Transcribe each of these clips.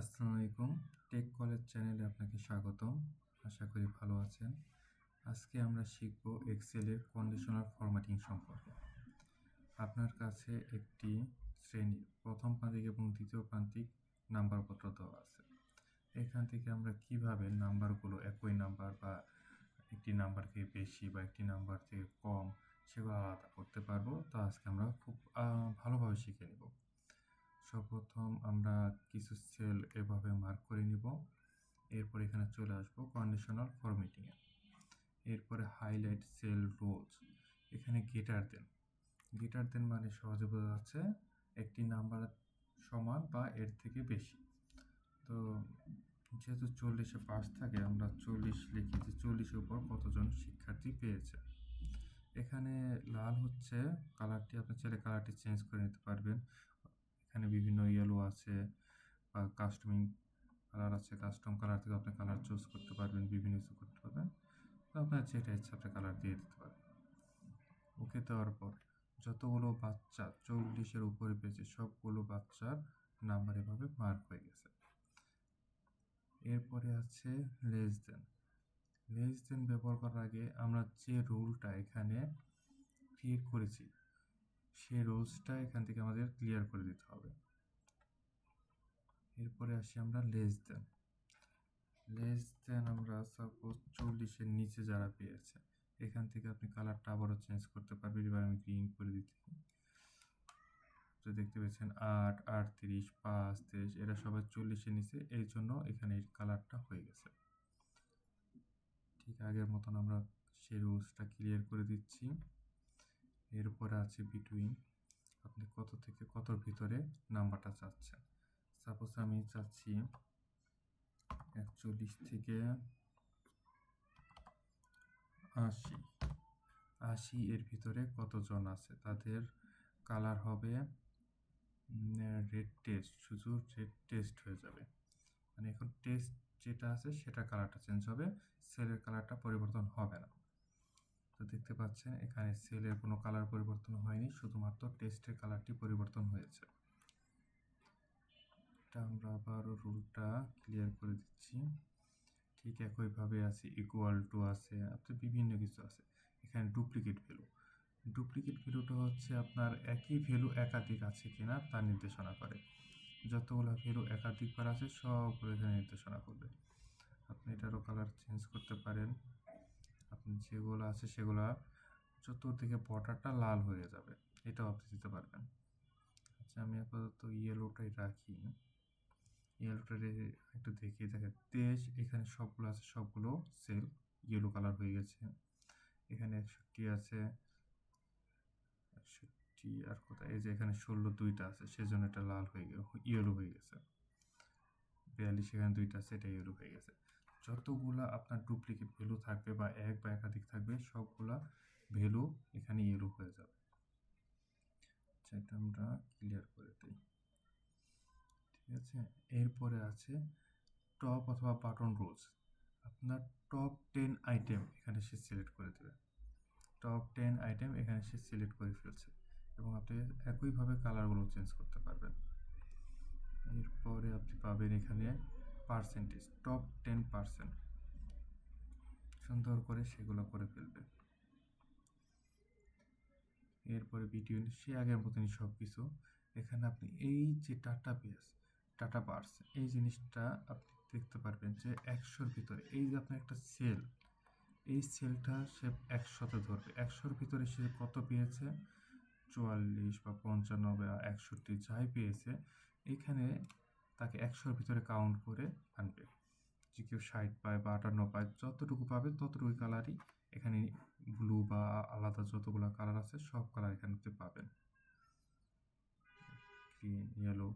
আসসালামু আলাইকুম। Take college চ্যানেলে আপনাকে স্বাগতম। আশা করি ভালো আছেন। আজকে আমরা শিখব এক্সেলের কন্ডিশনাল ফরম্যাটিং সম্পর্কে। আপনার কাছে একটি শ্রেণি, প্রথম প্রান্তিক এবং দ্বিতীয় প্রান্তিক নাম্বারপত্র দেওয়া আছে। এখান থেকে আমরা কীভাবে নাম্বারগুলো একই নাম্বার বা একটি নাম্বারকে বেশি বা একটি নাম্বার থেকে কম, সেগুলো আলাদা করতে পারব। তো আজকে আমরা খুব ভালোভাবে শিখে নেব। সর্বপ্রথম আমরা কিছু সেল এভাবে মার্ক করে নিব। এরপর এখানে চলে আসব কন্ডিশনাল ফরম্যাটিংয়ে এরপরে হাইলাইট সেল রোজ এখানে গেটার দেন। গেটার দেন মানে সহজে বোঝা যাচ্ছে একটি নাম্বার সমান বা এর থেকে বেশি। তো যেহেতু চল্লিশে পাস থাকে, আমরা চল্লিশ লিখি যে চল্লিশের উপর কতজন শিক্ষার্থী পেয়েছে। এখানে লাল হচ্ছে কালারটি আপনি চাইলে কালারটি চেঞ্জ করে নিতে পারবেন। এখানে বিভিন্ন ইয়েলো আছে বা কাস্টমিং কালার আছে কাস্টম কালার থেকে আপনি কালার চুজ করতে পারবেন, বিভিন্ন কিছু করতে পারবেন। তো আপনার যেটা ইচ্ছা, আপনি কালার দিয়ে দিতে পারেন। ওকে দেওয়ার পর যতগুলো বাচ্চা চল্লিশের উপরে পেয়েছে, সবগুলো বাচ্চার নাম্বার এভাবে মার্ক হয়ে গেছে। এরপরে আছে লেস দেন লেস দেন ব্যবহার করার আগে আমরা যে রুলটা এখানে ক্রিয়েট করেছি সেই রুলসটা এখান থেকে আমাদের ক্লিয়ার করে দিতে হবে। এরপরে আসি আমরা লেস দেন লেস দেন আমরা সাপোজ চল্লিশের নিচে যারা পেয়েছে, এখান থেকে আপনি কালারটা আবারও চেঞ্জ করতে পারবেন। এবার আমি গ্রিন করে দিচ্ছি। তো দেখতে পেয়েছেন আট আটত্রিশ পাঁচ, তেইশ, এরা সবাই চল্লিশের নিচে, এই জন্য এখানে এই কালারটা হয়ে গেছে। ঠিক আগের মতন আমরা সেই রুলসটা ক্লিয়ার করে দিচ্ছি। এরপরে আছে বিটুইন আপনি কত থেকে কতর ভিতরে নাম্বারটা চাচ্ছেন? সাপোজ আমি চাচ্ছি একচল্লিশ থেকে আশি। আশি এর ভিতরে কতজন আছে? তাদের কালার হবে রেড টেস্ট শুধু রেড টেস্ট হয়ে যাবে। মানে এখন টেস্ট যেটা আছে, সেটা কালারটা চেঞ্জ হবে। সেলের কালারটা পরিবর্তন হবে না। তো দেখতে পাচ্ছেন, এখানে সেলের কোনো কালার পরিবর্তন হয়নি, শুধুমাত্র টেস্টের কালারটি পরিবর্তন হয়েছে। এটা আমরা আবারও রুলটা ক্লিয়ার করে দিচ্ছি। ঠিক একইভাবে আছে ইকুয়াল টু আছে, আপনি বিভিন্ন কিছু আছে। এখানে ডুপ্লিকেট ভ্যালু ডুপ্লিকেট ভ্যালুটা হচ্ছে আপনার একই ভ্যালু একাধিক আছে কিনা তা নির্দেশনা করে। যতগুলো ভ্যালু একাধিকবার আছে, সবগুলো এখানে নির্দেশনা করবে। আপনি এটারও কালার চেঞ্জ করতে পারেন। আপনি যেগুলো আছে সেগুলো চতুর্দিকে বর্ডারটা লাল হয়ে যাবে, এটাও আপনি দিতে পারবেন। আচ্ছা আমি আপাতত ইয়েলোটাই রাখি। ইয়েলোটা একটু দেখিয়ে থাকে তেইশ, এখানে সবগুলো আছে, সবগুলো সেল ইয়েলো কালার হয়ে গেছে। এখানে একষট্টি আছে, একষট্টি আর কোথায়? এই যে এখানে ষোলো দুইটা আছে, সেজন্য এটা লাল হয়ে গেল ইয়েলো হয়ে গেছে। বিয়াল্লিশ এখানে দুইটা আছে, এটা ইয়েলো হয়ে গেছে। যতগুলা আপনার ডুপ্লিকেট ভ্যালু থাকবে বা এক বা একাধিক থাকবে, সবগুলা ভ্যালু এখানে ইয়েলো হয়ে যাবে। আচ্ছা এটা আমরা ক্লিয়ার করে দিই। ঠিক আছে? এরপরে আছে টপ অথবা বাটন রোজ আপনার টপ টেন আইটেম এখানে সে সিলেক্ট করে দেবে। টপ টেন আইটেম এখানে সে সিলেক্ট করে ফেলছে এবং আপনি একইভাবে কালারগুলো চেঞ্জ করতে পারবেন। এরপরে আপনি পাবেন এখানে পার্সেন্টেজ টপ টেন পার্সেন্ট সুন্দর করে সেগুলো করে ফেলবে। এরপরে ভিডিও সে আগের মতনই সব কিছু এখানে আপনি এই যে টাটা বেস টাটা বার্স, এই জিনিসটা আপনি দেখতে পারবেন যে একশোর ভিতরে এই যে আপনার একটা সেল, এই সেলটা সে একশোতে ধরবে। একশোর ভিতরে সে কত পেয়েছে? চুয়াল্লিশ বা পঞ্চান্ন বা একষট্টি যাই পেয়েছে। এখানে তাকে একশোর ভিতরে কাউন্ট করে আনবে যে কেউ ষাট পায় বা আটান্ন পায়, যতটুকু পাবে ততটুকু কালারই এখানে ব্লু বা আলাদা যতগুলো কালার আছে, সব কালার এখানে আপনি পাবেন। গ্রিন ইয়েলো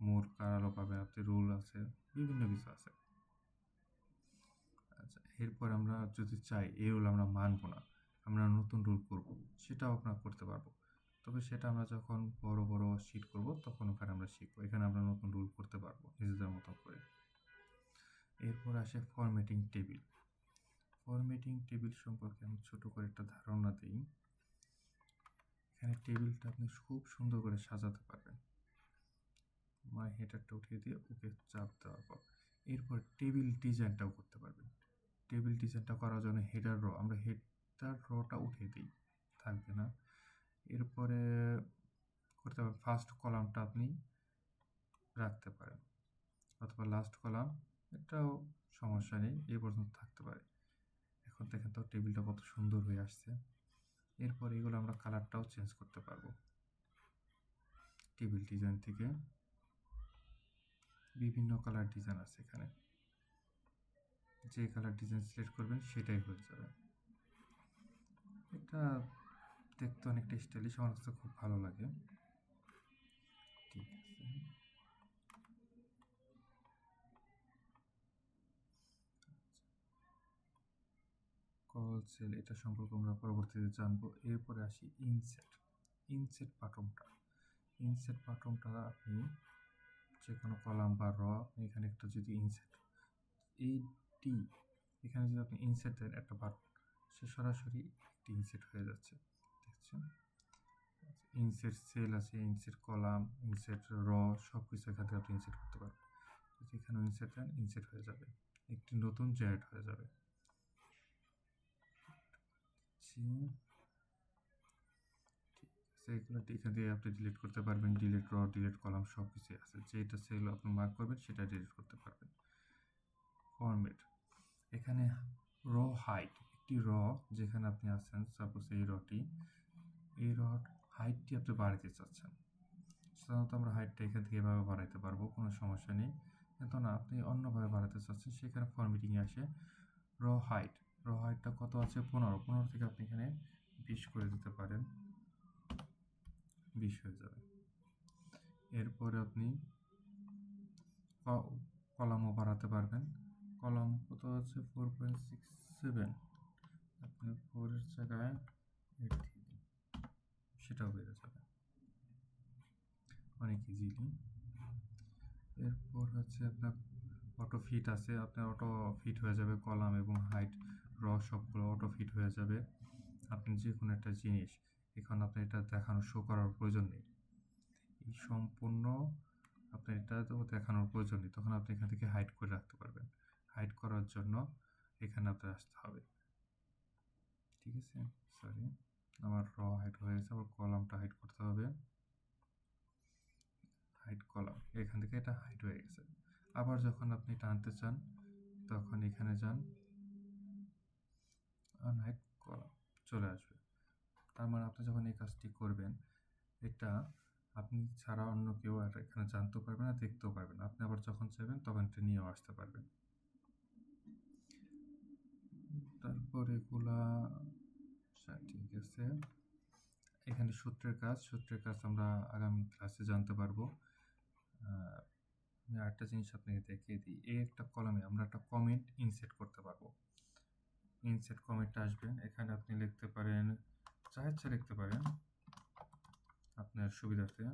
মোর কালারও পাবেন, আপনি রোল আছে, বিভিন্ন কিছু আছে। আচ্ছা এরপর আমরা যদি চাই, এই রোল আমরা মানবো না, আমরা নতুন রোল করব, সেটাও আপনার করতে পারব। তবে সেটা আমরা যখন বড় বড় শিট করব, তখন ওখানে আমরা শিখব। এখানে আমরা নতুন রুল করতে পারব নিজেদের মতো করে। এরপর আসে ফরম্যাটিং টেবিল ফরম্যাটিং টেবিল সম্পর্কে আমি ছোটো করে একটা ধারণা দিই। এখানে টেবিলটা আপনি খুব সুন্দর করে সাজাতে পারবেন। মাই হেডারটা উঠিয়ে দিয়ে ওকে চাপ দেওয়ার পর। এরপর টেবিল ডিজাইনটাও করতে পারবেন। টেবিল ডিজাইনটা করার জন্য হেডার র আমরা হেডার রটা উঠিয়ে দিই। থাকবে না। এরপরে করতে পারেন ফার্স্ট কলামটা আপনি রাখতে পারেন। অথবা লাস্ট কলাম এটাও সমস্যা নেই এ পর্যন্ত থাকতে পারে। এখন দেখেন তো টেবিলটা কত সুন্দর হয়ে আসছে। এরপর এগুলো আমরা কালারটাও চেঞ্জ করতে পারব। টেবিল ডিজাইন থেকে বিভিন্ন কালার ডিজাইন আছে এখানে। যে কালার ডিজাইন সিলেক্ট করবেন, সেটাই হয়ে যাবে। এটা দেখতে অনেকটা স্টাইলিশ আমার কাছে খুব ভালো লাগে। ঠিক আছে। কল সেল এটা সম্পর্কে আমরা পরবর্তীতে জানব। এরপরে আসি ইনসেট ইনসেট বাটনটা ইনসেট বাটনটা আপনি যে কোনো কলাম বা র এখানে একটা যদি ইনসেট এই টি এখানে যদি আপনি ইনসেট দেন একটা বাটন সে সরাসরি একটি ইনসেট হয়ে যাচ্ছে। দেখছেন ইনসেট সেল আছে ইনসেট কলাম ইনসেট র সব কিছু এখান থেকে আপনি ইনসেট করতে পারবেন। এখানে ইনসেট দেন ইনসেট হয়ে যাবে। একটি নতুন জয়েন্ট হয়ে যাবে। সেগুলো এখান থেকে আপনি ডিলিট করতে পারবেন। ডিলিট র ডিলিট কলাম সব কিছু আছে। যেটা সেগুলো আপনি মার্ক করবেন, সেটা ডিলিট করতে পারবেন। ফরম্যাট এখানে র হাইট একটি র যেখানে আপনি আছেন সাপোজ এই রটি এই র হাইটটি আপনি বাড়াতে চাচ্ছেন। সাধারণত আমরা হাইটটা এখান থেকে এভাবে বাড়াইতে পারব, কোনো সমস্যা নেই। কিন্তু না, আপনি অন্যভাবে বাড়াতে চাচ্ছেন, সেখানে ফরম্যাটিংয়ে আসে র হাইট র হাইটটা কত আছে? পনেরো। পনেরো থেকে আপনি এখানে বিশ করে দিতে পারেন। বিশ হয়ে যাবে। এরপরে আপনি কলামও বাড়াতে পারবেন। কলাম কত আছে? ফোর পয়েন্ট সিক্স সেভেন আপনি ফোরের জায়গায় এইট সেটাও বেড়ে যাবে। অনেক ইজিলি এরপর হচ্ছে আপনার অটো ফিট আছে, আপনার অটো ফিট হয়ে যাবে কলাম এবং হাইট র সবগুলো অটো ফিট হয়ে যাবে। আপনি যে কোনো একটা জিনিস, এখন আপনার এটা দেখানো শো করার প্রয়োজন নেই। এই সম্পূর্ণ আপনার এটা তো দেখানোর প্রয়োজন নেই, তখন আপনি এখান থেকে হাইড করে রাখতে পারবেন। হাইড করার জন্য এখানে আপনার আসতে হবে। ঠিক আছে? সরি আমার র হাইট হয়ে গেছে, আবার কলামটা হাইট করতে হবে। হাইট কলাম এখান থেকে এটা হাইট হয়ে গেছে। আবার যখন আপনি টানতে চান, তখন এখানে যান। আনহাইট কলাম চলে আসবে। তার মানে আপনি যখন এই কাজটি করবেন, এটা আপনি ছাড়া অন্য কেউ আর এখানে জানতেও পারবে না, দেখতেও পারবেন আপনি আবার যখন চাইবেন, তখন এটা নিয়েও আসতে পারবেন। তারপর এগুলা আচ্ছা, ঠিক আছে। এখানে সূত্রের কাজ সূত্রের কাজ আমরা আগামী ক্লাসে জানতে পারব। আমি আরেকটা জিনিস আপনাকে দেখিয়ে দিই। এই একটা কলামে আমরা একটা কমেন্ট ইনসেট করতে পারব। ইনসেট কমেন্টটা আসবেন এখানে আপনি লিখতে পারেন যা ইচ্ছা লিখতে পারেন আপনার সুবিধার্থে।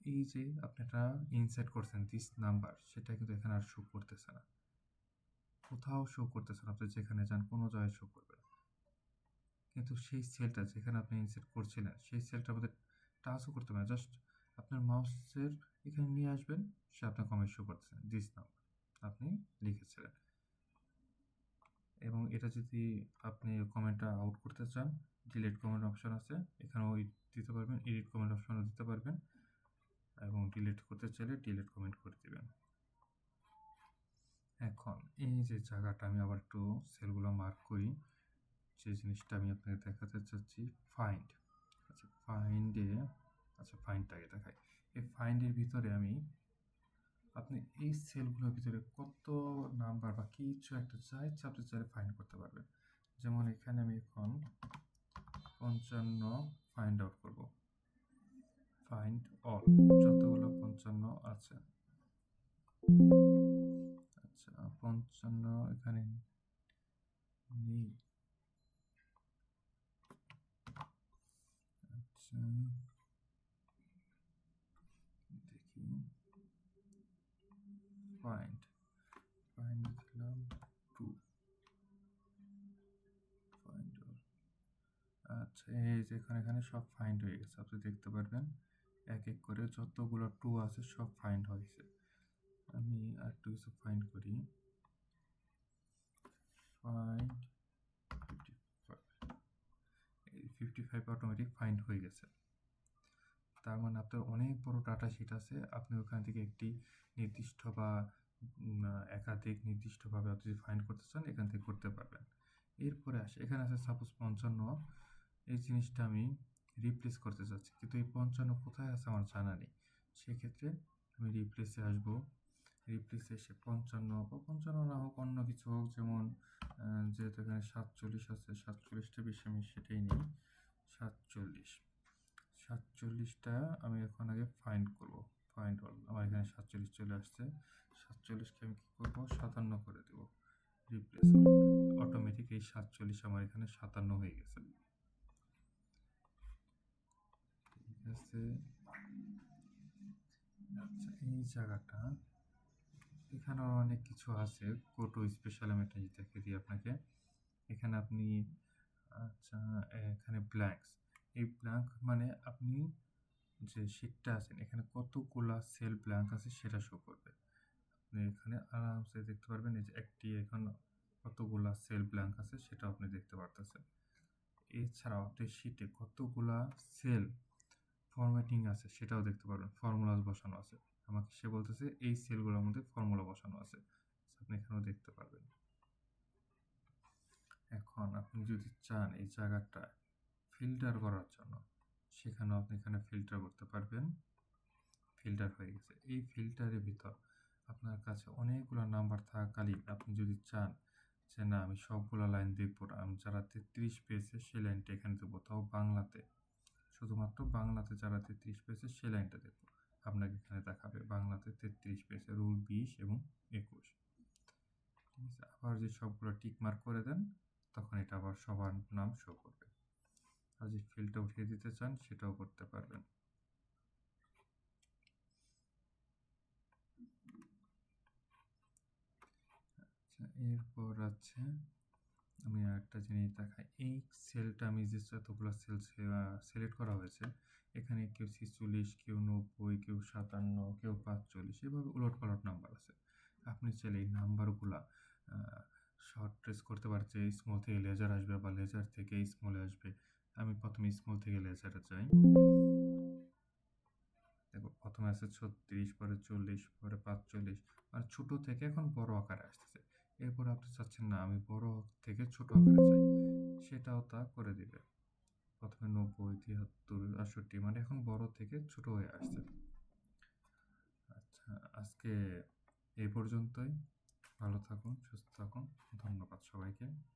এই যে আপনি একটা ইনসেট করছেন দিস নাম্বার সেটা কিন্তু এখানে আর শো করতেছে না। কোথাও শো করতেছে না আপনি যেখানে যান, কোনো জায়গায় শো করবে না। কিন্তু সেই সেলটা যেখানে আপনি ইনসেট করছিলেন, সেই সেলটা আমাদের টাচও করতে পারেন জাস্ট আপনার মাউসের এখানে নিয়ে আসবেন, সে আপনার কমেন্ট শো করতেছেন দিস নাম্বার আপনি লিখেছিলেন। এবং এটা যদি আপনি কমেন্টটা আউট করতে চান ডিলিট কমেন্ট অপশন আছে, এখানেও দিতে পারবেন এডিট কমেন্ট অপশনও দিতে পারবেন। এবং ডিলিট করতে চাইলে ডিলিট কমেন্ট করে দেবেন। এই যে জায়গাটা আমি আবার একটু সেলগুলো মার্ক করি, যে জিনিসটা আমি আপনাকে দেখাতে চাচ্ছি ফাইন্ড আচ্ছা ফাইন্ডে আচ্ছা ফাইন্ডটাকে দেখাই। এই ফাইন্ডের ভিতরে আমি আপনি এই সেলগুলোর ভিতরে কত নাম্বার বা কিছু একটা ইচ্ছা আপনি চাইলে ফাইন্ড করতে পারবেন। যেমন এখানে আমি এখন পঞ্চান্ন ফাইন্ড আউট করব। ফাইন্ড অল যতগুলো পঞ্চান্ন আছে। পঞ্চান্ন এখানে নেই। আচ্ছা দেখি। ফাইন্ড ফাইন্ড দিলাম টু ফাইন্ড আচ্ছা এই যে এখানে এখানে সব ফাইন্ড হয়ে গেছে, আপনি দেখতে পারবেন। এক এক করে যতগুলো টু আছে, সব ফাইন্ড হয়েছে। আমি আরেকটু কিছু ফাইন্ড করি। Find fifty fifty five automatic find হয়ে গেছে। তার মানে আপনার অনেক বড় ডাটা শিট আছে, আপনি ওখান থেকে একটি নির্দিষ্ট বা একাধিক নির্দিষ্টভাবে আপনি যদি ফাইন্ড করতে চান, এখান থেকে করতে পারবেন। এরপরে আসে, এখানে আছে সাপোজ পঞ্চান্ন। এই জিনিসটা আমি রিপ্লেস করতে চাচ্ছি, কিন্তু এই পঞ্চান্ন কোথায় আছে আমার জানা নেই। সেক্ষেত্রে আমি রিপ্লেসে আসব। রিপ্লেসে এসে পঞ্চান্ন বা পঞ্চান্ন না হোক অন্য কিছু হোক, যেমন যেহেতু এখানে সাতচল্লিশ আছে, সাতচল্লিশটা বেশি আমি সেটাই নিই। সাতচল্লিশ। সাতচল্লিশটা আমি এখন আগে ফাইন্ড করব। ফাইন্ড অল আমার এখানে সাতচল্লিশ চলে আসছে। সাতচল্লিশকে আমি কী করব? সাতান্ন করে দেবো। রিপ্লেস অটোমেটিক এই সাতচল্লিশ আমার এখানে সাতান্ন হয়ে গেছে। ঠিক আছে। আচ্ছা এই জায়গাটা এখানে অনেক কিছু আছে। কোটো স্পেশাল আমি একটা দেখিয়ে দিই আপনাকে। এখানে আপনি আচ্ছা এখানে ব্ল্যাঙ্কস এই ব্ল্যাঙ্ক মানে আপনি যে শিটটা আছেন এখানে কতগুলা সেল ব্ল্যাঙ্ক আছে সেটা শো করবে। আপনি এখানে আরামসে দেখতে পারবেন, এই যে একটি এখন কতগুলা সেল ব্ল্যাঙ্ক আছে সেটা আপনি দেখতে পারতেছেন। এছাড়াও আপনি শিটে কতগুলা সেল ফরম্যাটিং আছে সেটাও দেখতে পারবেন ফর্মুলাস বসানো আছে। আমাকে সে বলতেছে, এই সেলগুলোর মধ্যে ফর্মুলা বসানো আছে। আপনি এখানেও দেখতে পারবেন। এখন আপনি যদি চান এই জায়গাটা ফিল্টার করার জন্য, সেখানেও আপনি এখানে ফিল্টার করতে পারবেন। ফিল্টার হয়ে গেছে। এই ফিল্টারের ভিতর আপনার কাছে অনেকগুলো নাম্বার থাকাকালীন আপনি যদি চান যে, না, আমি সবগুলো লাইন দেখব না। আমি যারা তেত্রিশ পেয়েছে, সেই লাইনটা এখানে দেবো তাও বাংলাতে, শুধুমাত্র বাংলাতে যারা তেত্রিশ পেয়েছে, সেই লাইনটা দেখব। আপনাকে এখানে দেখাবে। বাংলাতে তেত্রিশ পেয়েছে রুল বিশ এবং একুশ। ঠিক আছে, আবার যে সবগুলো টিকমার্ক করে দেন, তখন এটা আবার সবার নাম শো করবে। আর যে ফিল্ডটা উঠিয়ে দিতে চান, সেটাও করতে পারবেন। আচ্ছা এরপর আছে আমি একটা জিনিস দেখাই। এই সেলটা আমি যে যতগুলো সেল সিলেক্ট করা হয়েছে, এখানে কেউ ছিচল্লিশ, কেউ নব্বই, কেউ সাতান্ন, কেউ পাঁচচল্লিশ, এভাবে উলট পালট নাম্বার আছে। আপনি চাইলে এই নাম্বারগুলা শর্ট ট্রেস করতে পারছে স্মল থেকে লেজার আসবে বা লেজার থেকে স্মলে আসবে। আমি প্রথমে স্মল থেকে লেজারে যাই। দেখো, প্রথমে আছে ছত্রিশ, পরে চল্লিশ, পরে পাঁচচল্লিশ মানে ছোট থেকে এখন বড় আকারে আসতেছে। এরপর আপনি চাচ্ছেন না, আমি বড় থেকে ছোট আকারে চাই। সেটাও তা করে দিবে। প্রথমে নব্বই, তিয়াত্তর, আটষট্টি মানে এখন বড় থেকে ছোট হয়ে আসছে। আচ্ছা আজকে এই পর্যন্তই। ভালো থাকুন, সুস্থ থাকুন। ধন্যবাদ সবাইকে।